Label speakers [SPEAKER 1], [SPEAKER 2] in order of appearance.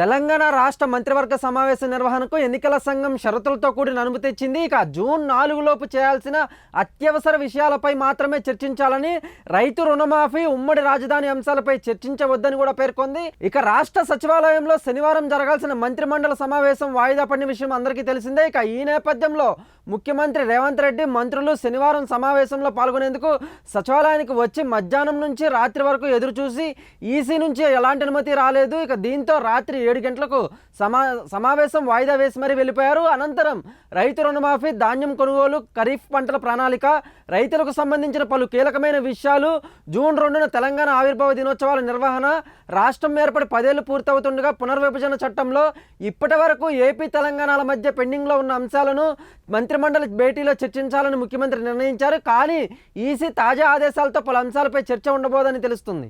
[SPEAKER 1] తెలంగాణ రాష్ట్ర మంత్రివర్గ సమావేశ నిర్వహణకు ఎన్నికల సంఘం షరతులతో కూడిన అనుమతి ఇచ్చింది ఇక జూన్ నాలుగు లోపు చేయాల్సిన అత్యవసర విషయాలపై మాత్రమే చర్చించాలని రైతు రుణమాఫీ ఉమ్మడి రాజధాని అంశాలపై చర్చించవద్దని కూడా పేర్కొంది. ఇక రాష్ట్ర సచివాలయంలో శనివారం జరగాల్సిన మంత్రిమండలి సమావేశం వాయిదా పడిన విషయం అందరికీ తెలిసిందే. ఇక ఈ నేపథ్యంలో ముఖ్యమంత్రి రేవంత్ రెడ్డి మంత్రులు శనివారం సమావేశంలో పాల్గొనేందుకు సచివాలయానికి వచ్చి మధ్యాహ్నం నుంచి రాత్రి వరకు ఎదురు చూసి ఈసీ నుంచి ఎలాంటి అనుమతి రాలేదు. ఇక దీంతో రాత్రి ఏడు గంటలకు సమా సమావేశం వాయిదా వేసి మరీ వెళ్ళిపోయారు. అనంతరం రైతు రుణమాఫీ ధాన్యం కొనుగోలు ఖరీఫ్ పంటల ప్రణాళిక రైతులకు సంబంధించిన పలు కీలకమైన విషయాలు జూన్ రెండున తెలంగాణ ఆవిర్భావ దినోత్సవాల నిర్వహణ రాష్ట్రం ఏర్పడి పదేళ్ళు పూర్తవుతుండగా పునర్విభజన చట్టంలో ఇప్పటి వరకు ఏపీ తెలంగాణల మధ్య పెండింగ్లో ఉన్న అంశాలను మంత్రిమండలి భేటీలో చర్చించాలని ముఖ్యమంత్రి నిర్ణయించారు. కానీ ఈసీ తాజా ఆదేశాలతో పలు అంశాలపై చర్చ ఉండబోదని తెలుస్తుంది.